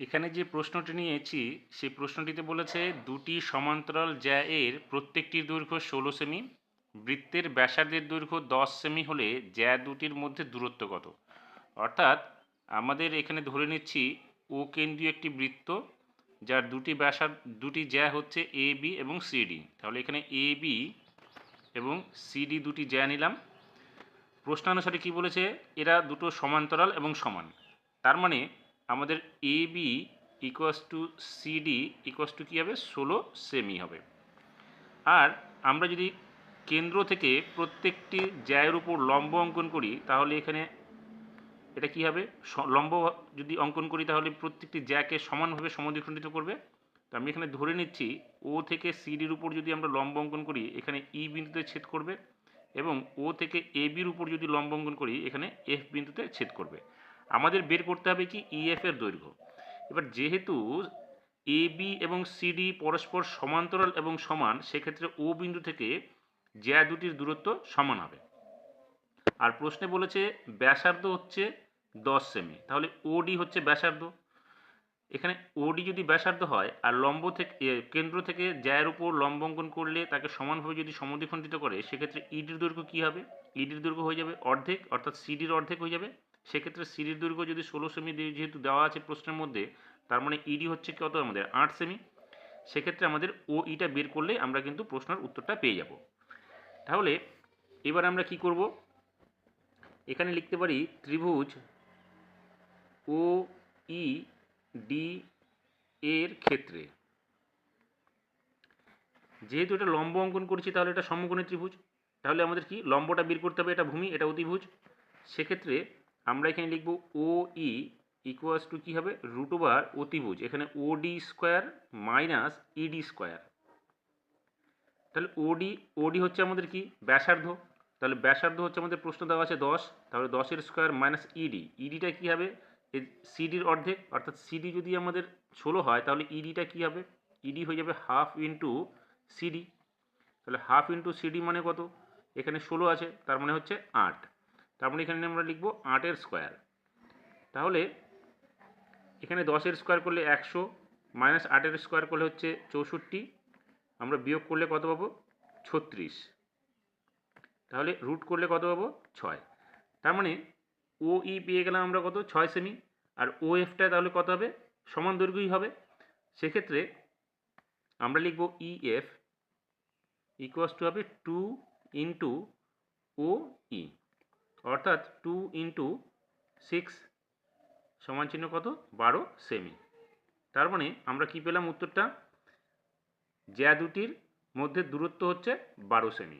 এখানে যে প্রশ্নটি নিয়েছি, সেই প্রশ্নটিতে বলেছে, দুটি সমান্তরাল জ্যা এর প্রত্যেকটির দৈর্ঘ্য ষোলো সেমি, বৃত্তের ব্যাসার্ধের দৈর্ঘ্য দশ সেমি হলে জ্যা দুটির মধ্যে দূরত্ব কত? অর্থাৎ, আমাদের এখানে ধরে নিচ্ছি, ও কেন্দ্রীয় একটি বৃত্ত, যার দুটি ব্যাসার, দুটি জ্যা হচ্ছে এ, বি এবং সিডি তাহলে এখানে এ, বি এবং সিডি দুটি জ্যা নিলাম। প্রশ্নানুসারে কি বলেছে? এরা দুটো সমান্তরাল এবং সমান। তার মানে আমাদের A B equals to CD equals to কী হবে? ষোলো সেমি হবে। আর আমরা যদি কেন্দ্র থেকে প্রত্যেকটি জ্যায়ের উপর লম্ব অঙ্কন করি, তাহলে এখানে এটা কি হবে? লম্ব যদি অঙ্কন করি, তাহলে প্রত্যেকটি জ্যাকে সমানভাবে সমদ্বিখণ্ডিত করবে। তো আমি এখানে ধরে নিচ্ছি ও থেকে সিডির উপর যদি আমরা লম্ব অঙ্কন করি, এখানে ই বিন্দুতে ছেদ করবে এবং ও থেকে এ বির উপর যদি লম্ব অঙ্কন করি, এখানে এফ বিন্দুতে ছেদ করবে। আমাদের বের করতে হবে কি ইএফ এর দৈর্ঘ্য। এবার যেহেতু এ বি এবং সিডি পরস্পর সমান্তরাল এবং সমান, সেক্ষেত্রে ও বিন্দু থেকে জ্যা দুটির দূরত্ব সমান হবে। আর প্রশ্নে বলেছে ব্যাসার্ধ হচ্ছে দশ সেমি। তাহলে ওডি হচ্ছে ব্যাসার্ধ। এখানে ওডি যদি ব্যাসার্ধ হয় আর লম্ব থেকে কেন্দ্র থেকে জ্যায়ের উপর লম্ব অঙ্কন করলে তাকে সমানভাবে যদি সমদ্বিখণ্ডিত করে, সেক্ষেত্রে ইডির দৈর্ঘ্য কী হবে? ইডির দৈর্ঘ্য হয়ে যাবে অর্ধেক, অর্থাৎ সিডির অর্ধেক হয়ে যাবে। সেক্ষেত্রে সিডির দৈর্ঘ্য যদি ষোলো সেমি যেহেতু দেওয়া আছে প্রশ্নের মধ্যে, তার মানে ইডি হচ্ছে কত আমাদের? আট সেমি। সেক্ষেত্রে আমাদের ও ইটা বের করলে আমরা কিন্তু প্রশ্নের উত্তরটা পেয়ে যাব। তাহলে এবার আমরা কি করব? এখানে লিখতে পারি ত্রিভুজ ও ই ডি এর ক্ষেত্রে। যেহেতু এটা লম্ব অঙ্কন করছি, তাহলে এটা সমকোণী ত্রিভুজ। তাহলে আমাদের কি? লম্বটা বের করতে হবে, এটা ভূমি, এটা অতিভুজ। সেক্ষেত্রে আমরা এখানে লিখব ও ই ইকুয়াস টু কী হবে? রুট ওভার অতিভুজ। এখানে O D square minus ED square তাহলে ওডি ওডি হচ্ছে আমাদের কি? ব্যাসার্ধ। তাহলে ব্যাসার্ধ হচ্ছে আমাদের প্রশ্ন দেওয়া আছে দশ। তাহলে দশের স্কোয়ার মাইনাস ইডি ইডিটা কী হবে? সিডির অর্ধেক। অর্থাৎ সিডি যদি আমাদের ষোলো হয়, তাহলে ইডিটা কী হবে? ইডি হয়ে যাবে হাফ ইন্টু সিডি তাহলে হাফ ইন্টু সিডি মানে কত? এখানে ষোলো আছে, তার মানে হচ্ছে আট। তার মানে এখানে আমরা লিখব আটের স্কোয়ার তাহলে এখানে দশের স্কোয়ার করলে একশো মাইনাস আটের স্কোয়ার করলে হচ্ছে চৌষট্টি। আমরা বিয়োগ করলে কত পাবো? ছত্রিশ। তাহলে রুট করলে কত পাবো? ছয়। তার মানে ও ই পেয়ে গেলাম আমরা কত? ছয় সেমি আর ও এফটা তাহলে কত হবে? সমান দৈর্ঘ্যই হবে। সেক্ষেত্রে আমরা লিখব ই এফ ইকুয়াস টু হবে টু ইন্টু ও ই অর্থাৎ টু ইন্টু সিক্স সমান চিহ্ন কত? বারো সেমি তার মানে আমরা কি পেলাম উত্তরটা? জ্যা দুটির মধ্যে দূরত্ব হচ্ছে বারো সেমি